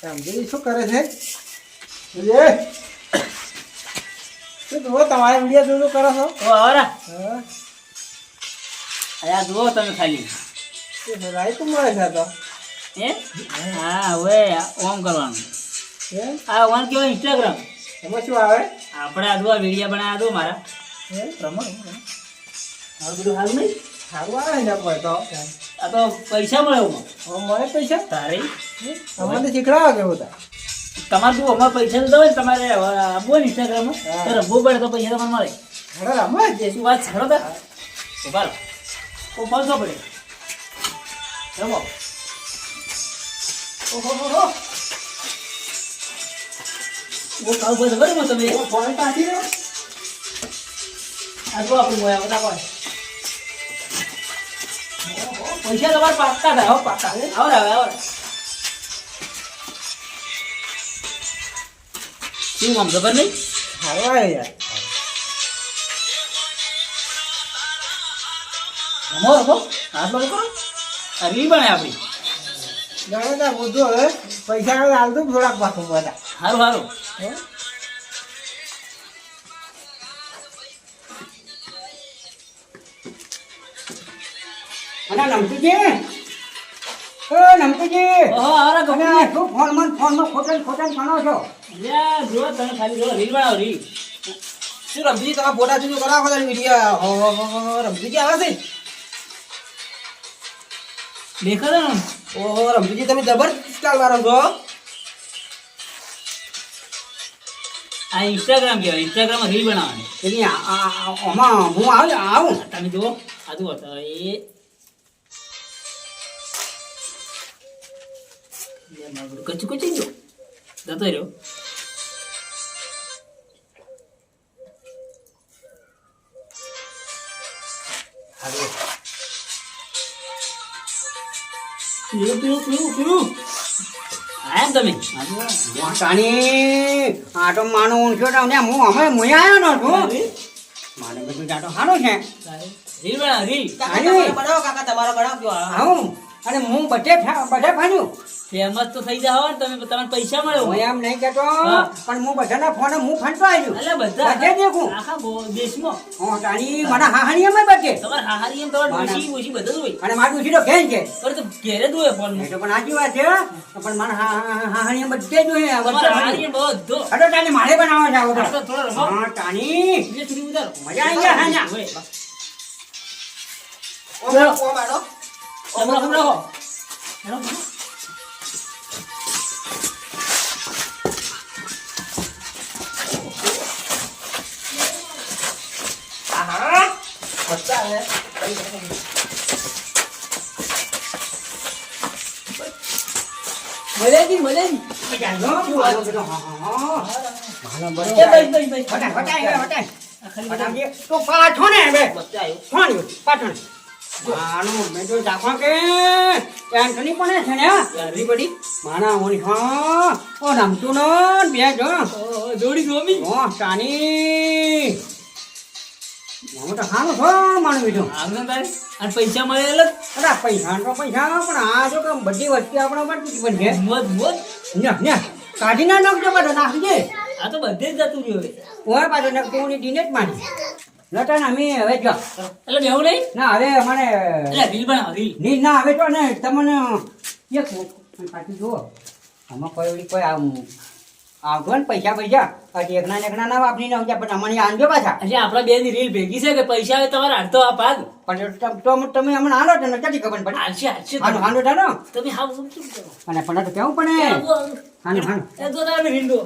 સમજી શું કરે છે? શું જુઓ તમારે વીડિયો જોયું કરો છો? હા. જુઓ તમે ખાલી. રાયતું મળે છે તો. હે? હા હવે ઓમ કરવાનું. આ ઓન કેવાય ઇન્સ્ટાગ્રામ એમાં શું આવે? આપણે આ વીડિયો બનાવ્યા દો મારા. એમ રમો રમો રમો. બધું હાલ નહીં? સારું આવે ને તો. આ તો પૈસા મળે એમાં મળે પૈસા. તારે? અમારે તો શીખડાવો કેવું હતા તમારે શું અમારે પૈસા તો હોય ને તમારે આપવું ને ઇન્સ્ટાગ્રામમાં તો રમવું પડે તો પૈસા તમારે મળે. હવે રમવા જ શું વાત છોડો તા? ઊભા રહો. ઓ પહોંચો પડે. રમો. ઓહો હો હો. ઓ કાલ બધે બરાબર તમે. ફોન કાઢી આ જો આપણું મોયા બધા કોઈ પૈસા તમારે પાક્કા થાય હો પાક્કા આવો આવે આવો શું આમ ખબર નહીં આવે યાર રમો રમો હાથ બાજુ કરો રીલ બને આપણી તા બધું હવે પૈસા હાલ દઉં થોડાક પાછું બધા સારું સારું હે? અને નમતુજી એ નમતુજી ઓહો આવરા તમે ગમે આ શું ફોનમાં ને ફોનમાં ખોટન ખોટન ખાણો છો? લ્યા જો તમે ખાલી જો રીલ બનાવો રીલ શું રમજી તમે ફોટા જોજો કરાવો બધા વીડિયો રમજીજી આવે છે? દેખાતો ને? ઓહો રમજીજી તમે જબરદસ્ત સ્ટાઇલ મારો છો. આ ઇન્સ્ટાગ્રામ કહેવાય ઇન્સ્ટાગ્રામ રીલ બનાવવાની. આમાં હું આવું આવું. તમે જુઓ આ જુઓ એ કચ્ચું ગયો જતો રહ્યો માનો હું અમે મું આવ્યો નો છું મારે બધું જાતો છે રીલ આની. બનાવો કાકા, તમારો બનાવજો આવું અને હું બધે બધે ફાન્યું ફેમસ તો થઈ જાવ ને તમે તમને પૈસા મળે હું એમ નહીં કેતો. પણ હું બધાના ફોન હું ફાંટતો આવ્યો. એટલે બધા. બધે દેખું. આખા ગો- હું તારી મને હાહાણી એમ બધે તમારે હાહારી એમ તમારે ના. ડોશી બધું જ હોય. અને મારું ડૂસી તો ઘેર છે. પણ તો ઘેરે જ હોય ફોન એટલે પણ આજી વાત છે પણ મને હા- હા- હાહાણી એમ બધે જ હોય. તમારે હાહારી એમ બધો. અરે તાની મારે બનાવવા જાવ તો. થોડો રમો. હા તાની મજા આવી ગયા હા ના. ઓ ઓ મારો ઓ રાખો, હટાય. આ ખાલી હટાવજે. તો પાછો ને. છોડ્યું, પાછો ને. માનું મેં તો જાખો કે એન્થની પણ છે ને હા? પડી. માના ઓની હા ઓ રમતું નો બે જો જોડી ગમી. ઓ મામો તો ખાનો છો માનું મીઠું આમ તારે. અને પૈસા મળે એટલે અરે પૈસા તો પૈસા પણ આ જો કે બધી વસ્તુ આપણા માટે બનશે મોજ, મોજ. ન્યા ન્યા કાઢી ના નાખજો પાછો નાખી દે આ તો બધે જ જતું રહ્યું હવે. ઓય પાછો નાખતો હું ડીને જ માની લટન અમે હવે જો એટલે બેવું નહીં ના હવે અમારે એટલે રીલ બનાવ રીલની ના હવે તો ને તમને એક પાછું જુઓ આમાં કોઈ કોઈ આમ આવતો ને પૈસા પૈસા. હજી એકના એકના ના વાપરી ના પણ અમને આનજો પાછા. એટલે આપણા બે ની રીલ ભેગી છે કે પૈસા આવે તમારે હાલતો આ ભાગ? પણ તો તમે હમણાં હાલો તો નથી ખબર પડે? હાલશે હાલશે હાલો હાલો ચાલો તમે હાવ શું શું કરો? અને પણ તો કેવું પડે? હાલો હાલો તમે દો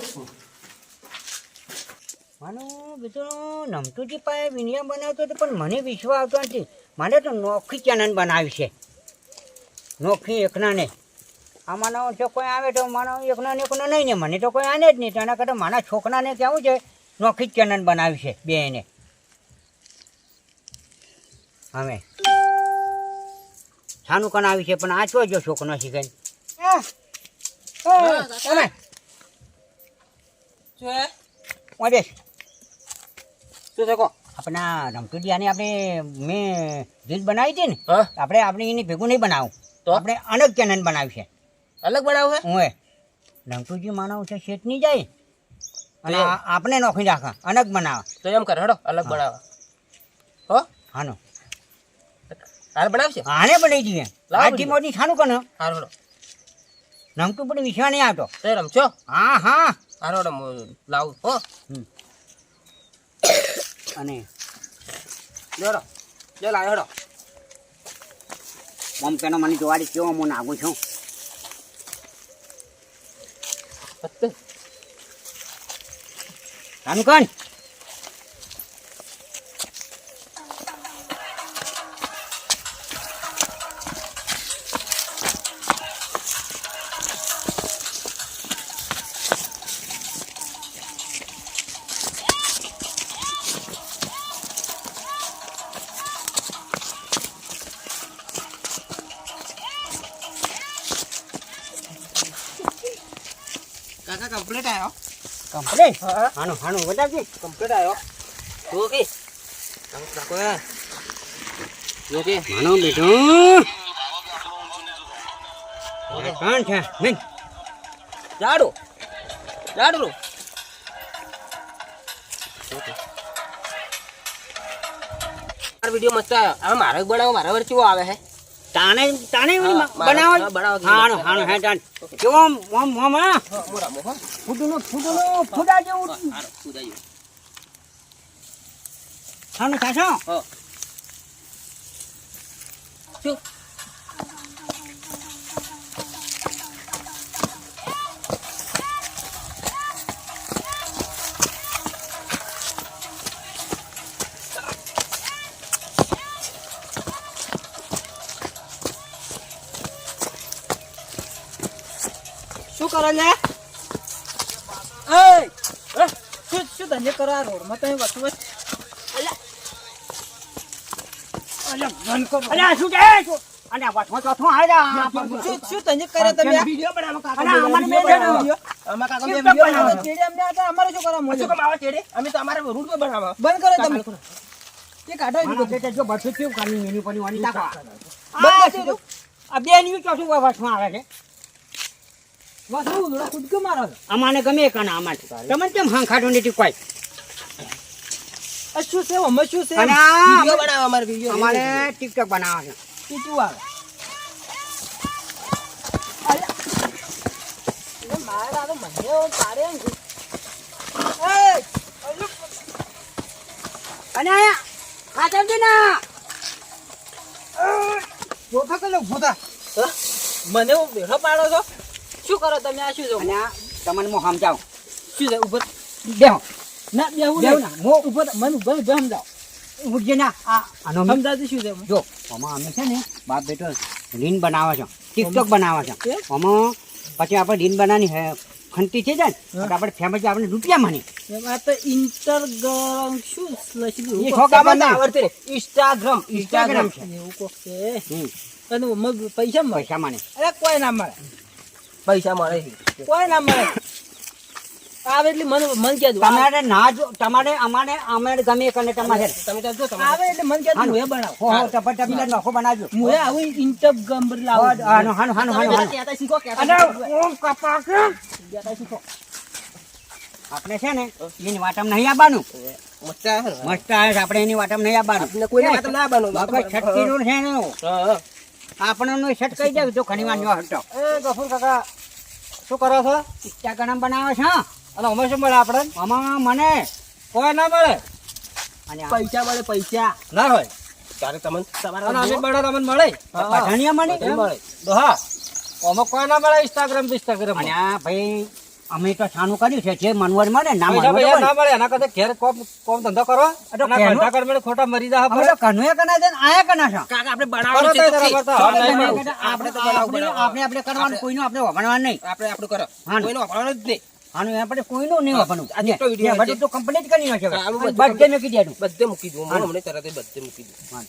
માનો બીજો નમતુજી પાસે વિનિયા બનાવતો હતો પણ મને વિશ્વાસ આવતો નથી. મારે તો નોખી ચેનલ બનાવી છે. નોખી એકના ને આમાંનો જો કોઈ આવે તો માનો એકનો ને એકનો નહીં ને મને તો કોઈ આને જ નહીં. તો એના કરતાં મારા છોકરાને કેવું છે નોખી જ ચેનલ બનાવી છે બે એને અમે છાનું કન આવી છે પણ આ ચો જો છોકરો શીખે બેસ. શું છે આપણા રમતુડિયાની આપણે મેં રીલ બનાવી હતી ને આપણે આપણે એની ભેગું નહીં બનાવું. તો? આપણે અનેક ચેનલ બનાવી છે. અલગ બનાવું હે? ઓય ડંકુજી માનવ છે શેઠ નહીં જાય. અને આપણે નોખી રાખા અલગ બનાવે. તો એમ કર હડો અલગ બનાવો હો? હાનો. હાલ બનાવશે આને બનાવી દઈએ. આજથી મોટી છાનું કને? હારો હડો. નમતું પણ વિશ્વા નહીં આવતો. તો રમશો? હા હા. હારો હું લાવું. હો? અને જોડો જો લાવ્યો હડો. મમ કેનો મને જોવાડી કેવો હું નાગું છું. પત્તે છાનું કન કાકા કમ્પ્લીટ આવ્યો કમ્પ્લીટ હાનું હાનું બતાવજે કમ્પ્લીટ આવ્યો તો કે કાકો જો કે માનો બેટું કોણ છે. નહીં જાડો. જાડો મારો વીડિયો મસ્ત આવ્યો હવે મારે બનાવો મારા વર આવે હે? તાને મારે- બનાવો. હાણો હાણો હે તાણ. કેવો મોમ મોમ હા? ફૂટુનું ફૂટુનું ફૂટા જેવું. હારો કુદાયું થાશો? હો. શું? કરો લે. એ, શું શું ધંધે કરો આ રોડમાં તમે વસ્તુ વસ્તુ અલ્યા. શું છે? અને આ વચમાં આવ્યા શું શું ધંધે કરે તમે? આ? બનાવો? અરે અમારે બે વીડિયો જણ. કાકા કેમ બે બનાવો? બનાવો? ચેડે અમને આટા અમારે શું કરવા શું કામ ચેડે અમે તો અમારા રૂટ પર બનાવો બંધ કરો તમે. એ કાઢો એ મારા જો કેવું મેની તાકો. બંધ આ બે ન્યુ ચોથું આવે છે વસ્તુ થોડા કૂદકો મારો છો. અમાને ગમે કાના અમારે તમને કેમ હંખાડું નથી કોઈ? શું છે અમે શું છે? વીડિયો બનાવો અમારે વીડિયો અમારે ટિકટોક બનાવવા છે. ચીચું આવે. મને બેઠો પાડો છો? શું કરો તમે? આ શું છો? અને આ તમને હું સમજાવું. શું છે? ઉપર બેહો. ના બેહું બેહું ના, મો- ઉપર મને ઊભા બે સમજાવ. ઉઠજે ના આ આનો સમજાવતી શું છે? જો આમાં અમે છે ને બાપ બેટો રીન બનાવે છે. ટિકટોક બનાવે છે. આમાં પછી આપણે રીન બનાવવાની હે ખંતી છે ને આપણે ફેમસ આપણે રૂપિયા માની તો ઇન્ટરગ્રામ શું લખી એ. આવડતું ઇન્સ્ટાગ્રામ ઇન્સ્ટાગ્રામ છે. એવું કોક છે. અને મગ પૈસા પૈસા માને અરે કોઈ ના મળે. પૈસા મળે છે. કોઈ ના મળે. આવે એટલે મને મન કે તમારે ના જો તમારે અમારે અમારે ગમે કને તમારે. તમે જો આવે એટલે મન કે હું એ બનાવ. હો હો ટપા ટપીને નખો બનાવજો. હું એ આવું ઇન્ટરગ્રામ ગંબર લાવું. હો, હાનું હાનું હાનું હાનું હાનું. શીખો અને. ઓમ કપા કે? શીખો. આપણે છે ને એની વાટમ નહીં આવવાનું. મસ્ત આવે. મસ્ત આવે આપણે એની વાટમ નહીં આવવાનું. કોઈને વાત ના આવવાનું. બાપા છટકીનું છે એનું આપણને સેટ કહી જાવ તો ઘણી વાર નો હટો. એ ગફુર કાકા શું કરો છો? ઇન્સ્ટાગ્રામ બનાવે છે હા. અને અમે શું મળે આપણે? આમાં મને કોઈ ના મળે. અને આ પૈસા મળે પૈસા. ના હોય. તારે તમને તમારા અમે મળે. તમને મળે. બધાની મળે મળે. હા. અમે કોઈ ના મળે ઇન્સ્ટાગ્રામ ઇન્સ્ટાગ્રામ અને આ ભાઈ અમે તો છાનું કર્યું છે જે મનવર મળે ના મળે. ના મળે એના કરતા ઘેર કોમ કોમ ધંધો કરો. અને ઘંટા કર ખોટા મરી જા તો કન્હૈયા કના છે આયા કના છે કાકા આપણે બનાવવાનું છે હવે. આપણે તો બનાવવું, આપણે આપણે આપણે કરવાનું કોઈનું આપણે વગણવાનું નહીં. આપણે આપણું કરો. હા ને. કોઈનું વાપરવાનું જ નહીં. આનું આપણે કોઈનું નહીં વગણવું આ જેટલો વીડિયો બધું તો કમ્પ્લીટ કરી નાખ્યો બધું મૂકી દેવાનું. બધે મૂકી દઉં. તરત જ બધે મૂકી દઉં.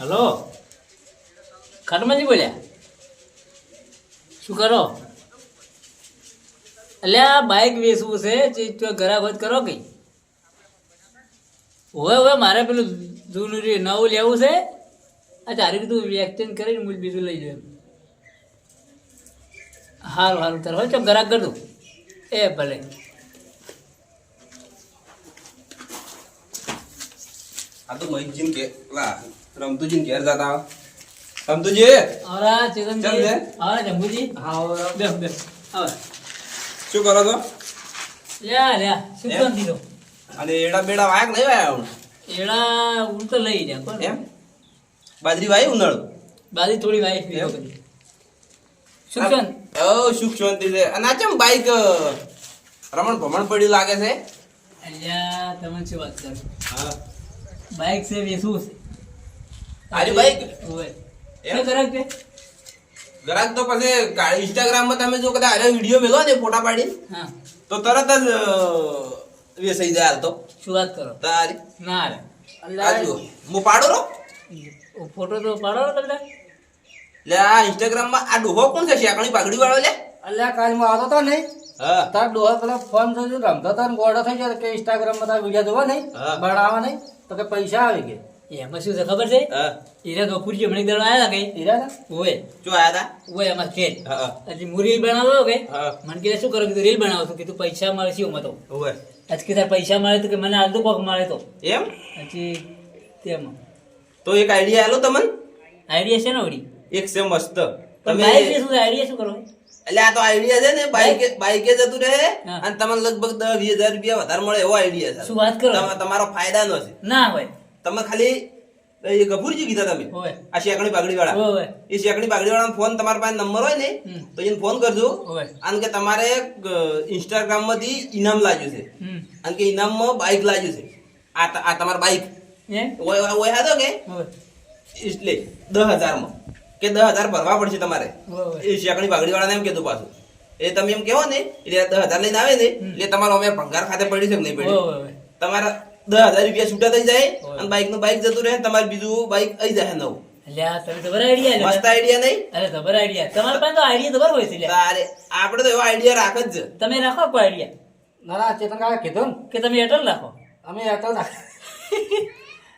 હેલો. ખરમાજી બોલ્યા? શું કરો? એટલે આ બાઇક વેચવું છે તો ગરાગત કરો કઈ હવે હવે મારે પેલું જૂનું નવું લેવું છે? આ તારી કીધું એક્સચેન્જ કરીને મૂળ બીજું લઈ જાય હારું સારું તારે હોય તો ગરાક કર દઉં. એ ભલે. આ તો મહિતજીન કે પેલા રમતુજીન ઘેર જતા આવરા ચાલ ચેતનજી. આવરા જંબુજી. હા બે બે. હા શું કરો છો? લ્યા લ્યા શું? કામ દીધો અને એડા બેડા વાયક લઈ વાયા હું? એડા હું તો લઈ જા કોણ? એમ? બાજરી વાય ઉનાળો? બાજરી થોડી વાય શું ઓ સુખ શાંતિ છે. અને આ ચમ બાઈક રમણ ભમણ પડ્યું લાગે છે? અલ્યા તમે શું વાત કરો? હા. બાઈક છે વેસવું છે. આરી બાઈક? ઓય શું કરે કે ગરાક તો પછી ઇન્સ્ટાગ્રામ ઇન્સ્ટાગ્રામમાં તમે જો કદાચ આરે વીડિયો મેલો ને ફોટા પાડી હા. તો તરત જ વેસાઈ જાય હાલ તો. શું વાત કરો? તારી? ના રે. આ જુઓ. હું પાડો રો? ફોટો તો પાડો રો કદાચ લે આ ઇન્સ્ટાગ્રામમાં આ ડોહો કોણ છે? શેકણી પાઘડી વાળો લે. અલ્યા કાલ હું આવતો તો નહીં. હા. તાર ડોહા પેલા ફોન થયો રમતો હતો ગોડો ગોળો થઈ ગયો. કે ઇન્સ્ટાગ્રામમાં તાર વીડિયો જોવો નહીં. બનાવવા નહીં. તો કે પૈસા આવી ગયા. એમાં શું છે ખબર છે? હીરા કપૂરજી હમણાં દાડો આવ્યા કઈ? હીરા ના? ઓય શું આયા ઓય અમાર ખેત એટલે હું રીલ બનાવો કે? મને કીધું શું કરો? કીધું રીલ બનાવો. છું કીધું પૈસા મળે છે. એમાં તો. ઓવે. આજ કીધા પૈસા મળે તો કે મને આલતો કોક મળે તો. એમ? પછી તેમાં. તો એક આઈડિયા આલો તમને? આઈડિયા છે ને ઓડી એક છે મસ્ત. તમે બાઈક શું આઈડિયા શું કરો? એટલે આ તો આઈડિયા છે ને બાઈકે બાઈકે જતું રહે અને તમને લગભગ દસ વીસ હજાર રૂપિયા વધારે મળે એવો આઈડિયા છે. શું વાત કરો? તમા- તમારો ફાયદાનો છે. ના હોય. તમે ખાલી એ ગફુરજી કીધા તમે? આ શેકણી પાઘડી વાળા એ શેકણી પાઘડી વાળા ફોન તમારા પાસે નંબર હોય ને તો એને ફોન કરજો. અને કે તમારે ઇન્સ્ટાગ્રામમાંથી ઇનામ લાગ્યું છે. અને કે ઇનામમાં બાઇક લાગ્યું છે. આ આ તમારી બાઈક ઓય ઓય હાતો કે? એટલે દસ હજારમાં કે દસ હજાર ભરવા પડશે તમારે. એ શેકણી પાઘડી વાળાને એમ કીધું પાછું. એ તમે એમ કહો ને એટલે દસ હજાર લઈને આવે ને. એટલે તમારો અમે ભંગાર ખાતે પડી છે નહીં પડી? તમારા દસ હજાર રૂપિયા છૂટા થઈ જાય અને બાઈકનું બાઈક જતું રહે તમારે બીજું બાઈક આવી જાય નવું. એટલે તમે આઈડિયા આઈડિયા નહીં? અરે ખબર આઈડિયા તમારા તો આઈડિયા ખબર હોય છે આપણે તો એવો આઈડિયા રાખ જ. તમે રાખો કોઈ આઈડિયા ના ના ચેતન કાકા કીધું કે તમે એરટેલ રાખો? અમે હતા ના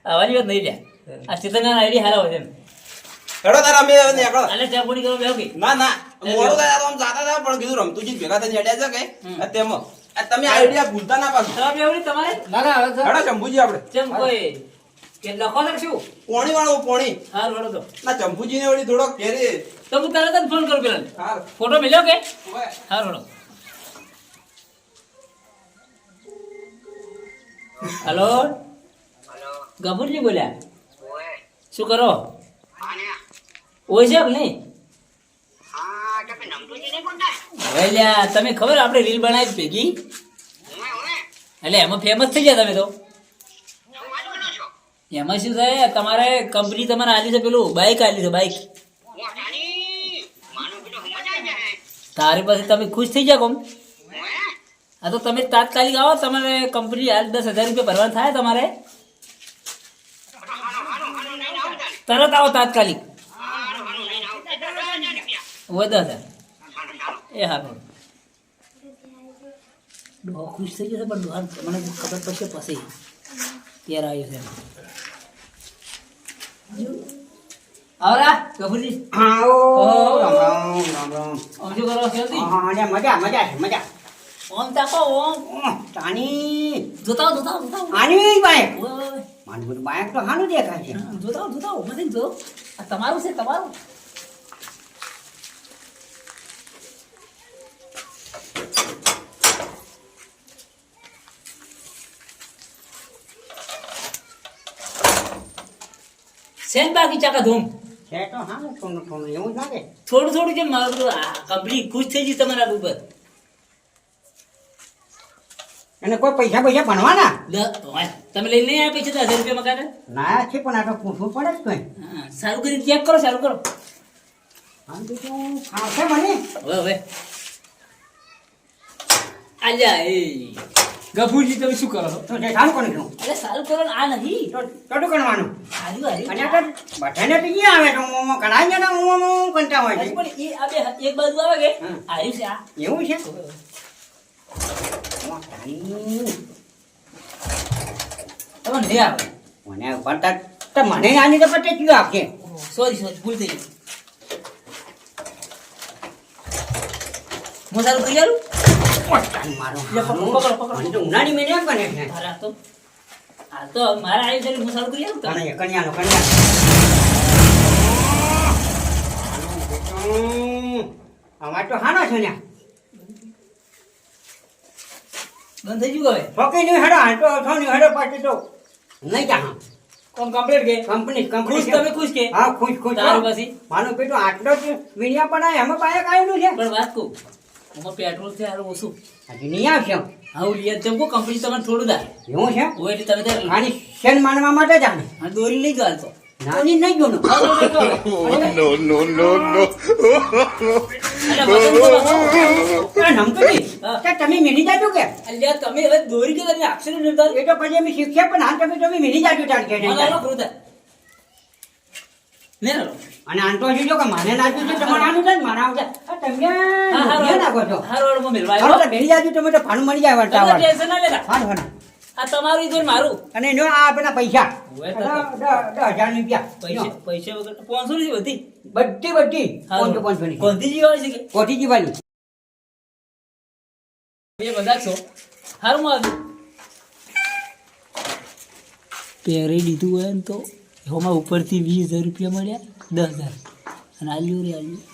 અવાજ વાત નહીં લ્યા. આ ચેતન આઈડિયા હારા હોય છે એમ. હેડો તારા અમે હવે નીકળો. આલે ચા પાણી કરવા બેહો કે? ના ના મોડું થયા તો આમ જાતા હતા પણ કીધું રમતુજી ભેગા થઈને હેડ્યા છે કે. તેમાં તમે આઈડિયા ભૂલતા ના પાછો બેહવાની તમારે? ના ના હવે તો- હેડો ચંપુજી આપણે. જેમ કોઈ? કે લખો ને શું? પોણી વાળો પોણી. હારું હેડો તો. ના ચંપુજી ને વળી થોડો ઘેરે. તો હું તરત જ ફોન કરું પેલા હાર. ફોટો મળ્યો કે? ઓય. હારું હેલો. ગભુરજી બોલ્યા. શું કરો? ઓય છે કે નહીં? હવે તમે ખબર આપણે રીલ બનાવી ભેગી? એટલે એમાં ફેમસ થઈ ગયા તમે તો. એમાં શું થાય તમારે કંપની તમારે આલી છે પેલું બાઇક આલી છે બાઇક તારી પાસે તમે ખુશ થઈ જાઓ કોમ? હા તો તમે તાત્કાલિક આવો તમારે કંપની હાલ દસ હજાર રૂપિયા ભરવાનું થાય તમારે? તરત આવો તાત્કાલિક. વધારે એ હારું ડોહો ખુશ થઈ જશે પણ ડોહા મને ખબર પડશે પછી. ત્યારે આવ્યું છે. આવરા કપૂરજી આવો. રામ રામ રામ આમ શું કરો શેરજી? હા, હા, મજા મજા છે મજા. ઓમ તાકો ઓમ. તાની જોતા આવો, જોતા આવો, જોતા આવો. આની બાઈક તો હાનું દેખાય છે. જો. આ તમારું છે તમારું. શેન બાકી ચાકા ધૂમ. છે તો હાનું થોડું થોડું એવું લાગે થોડું થોડું જેમ મારું કંપની ખુશ થઈ ગઈ તમારા ઉપર અને કોઈ પૈસા પૈસા ભણવાના? તમે લઈ નહીં આવ્યા પૈસા દસ હજાર રૂપિયા મકાને ના છે પણ આ તો પૂછવું પડે જ કઈ. સારું કરી ચેક કરો સારું કરો. આમ તો શું મને. હવે હવે. આજા એ. ગફુરજી તમે શું કરો છો? તો તે સારું કોને છું? અરે સારું કરો આ નથી. તો કટું કરવાનું? હાર્યું અને હાર્યું આ બધાને તો અહીંયા આવે તો મોમો ઘણા જણા મોમો કંટા હોય પણ એ આ એક બાજુ આવે કે? આયુ છે આ. એવું છે? તો. તમે નહીં આવે? મને ઉપર તો તો મને આની તો પટે ક્યું આપશે સોરી સોરી ભૂલ થઈ ગઈ. હું સારું કરી આલું? પોતાનું મારો પકડો, પકડો, પકડો. મને તો ઉનાળી મેં એમ બને છે મારા તો આ તો મારા આવી છે હું સારું કરી આલું તમને. કણિયા કણિયાનો કણિયા. આનું બેટું, અમારે તો હાનો છે ને બંધ થઈ ગયું હવે? ફોકી નહીં હેડો હાંટો છો નહીં હેડો પાછી તો. નહીં જા હા કોમ કમ્પ્લીટ કે? કંપની કંપની ખુશ તમે ખુશ કે? હા ખુશ ખુશ. તારું પછી? માનું પેટું આટલો જ વિનિયા પણ આ એમાં પાયા કાઢ્યું છે. પણ વાત કહું આમાં પેટ્રોલ છે હારું ઓછું. હજી નહીં આવશે હા લીએ જેમ કહું કંપની તમે થોડું થાય એવું છે? હોય એટલે તમે ત્યારે આની શેન માનવા માટે જ આને. આ દોરી લઈ નાની નહીં હા. તે તમે મીની જાજો કે? અલ્યા તમે હવે દોરી કે તમે અક્ષર નિર્ધાર? એ તો પછી અમે શીખ્યા પણ હાલ તમે તમે મીની જાજો તાર કે નહીં મને આનો તાર. ખરું થાય ને હાલો. અને આમ તો કે માને નાખ્યું છે તમારે આનું છે ને મારે આવું છે આ તમે હા, હા, નાખો છો. હારું, હારું, હું મેળવા હાલો આવ્યો. તો મિની જાજો તમે તો ભાડું મળી જાય વળતા તમે ટેન્શન ના લેતા. હાલો હાલો. આ તમારું ઈ મારું. અને એનો આ બધા પૈસા. હોય તો દસ- દસ દસ હજાર રૂપિયા. પૈસે પૈસે વગર પાંચસો ની બધી. બધી બધી. હારું. પાંચસો પાંચસો ની. ગાંધીજી વાળી છે કે? કોઠી જીવાની બે બધા છો. હારું માં આવ્યું પહેરી દીધું હોય ને તો એમાં ઉપરથી વીસ હજાર રૂપિયા મળ્યા દસ હજાર. અને આલ્યું રે આલ્યું.